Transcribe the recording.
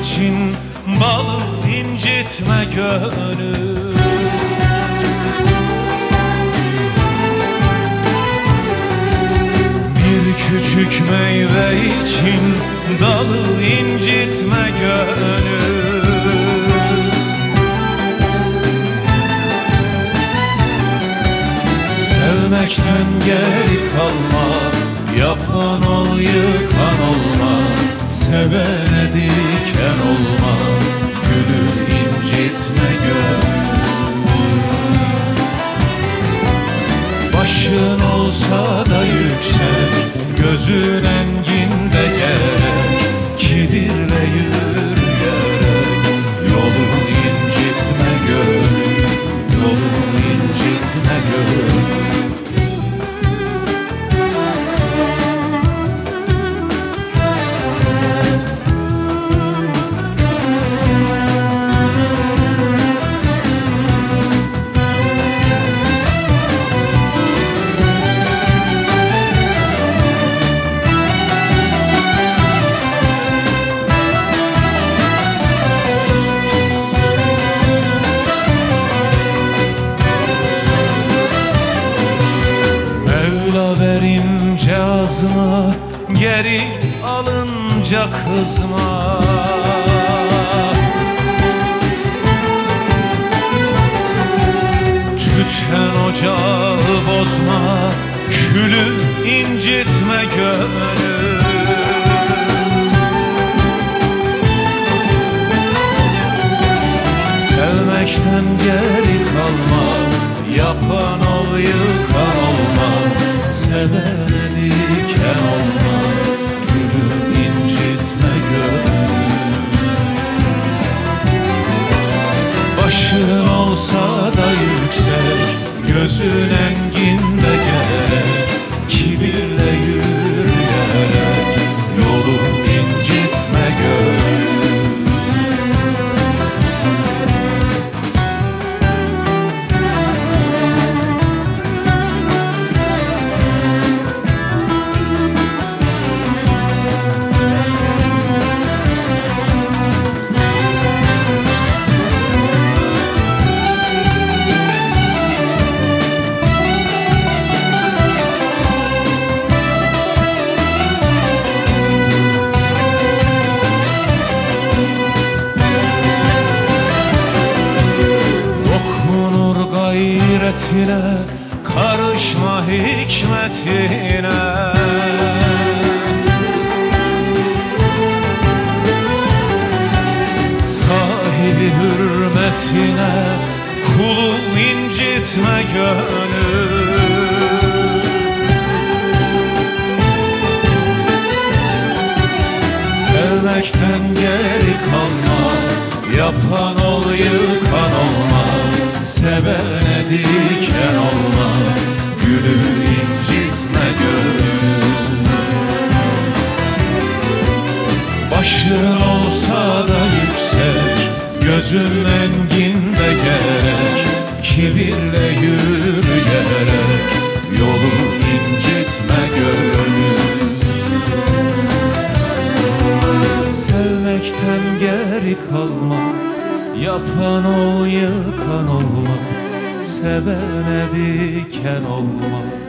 için balı incitme gönül. Bir küçük meyve için dalı incitme gönül. Sevmekten geri kalma Yapan ol yıkan Başın olsa da yüksek Gözün enginde gerek Kibirle Mevla verince azma Geri alınca kızma. Tüten ocağı bozma Külü incitme gönül Sevmekten geri kalma olma Sevene diken olma Gülü incitme gönül Başın olsa da yüksek Gözün gayretine Karışma hikmetine. Sahibi hürmetine Kulu incitme gönül Sevmekten geri kalma Yapan ol yıkan olma Sevene diken olma Gülü incitme gönül. Başın olsa da yüksek Gözün enginde gerek Kibirle yürüyerek Yolu incitme gönül. Sevmekten geri kalma Yapan ol yıkan olma Sevene diken olma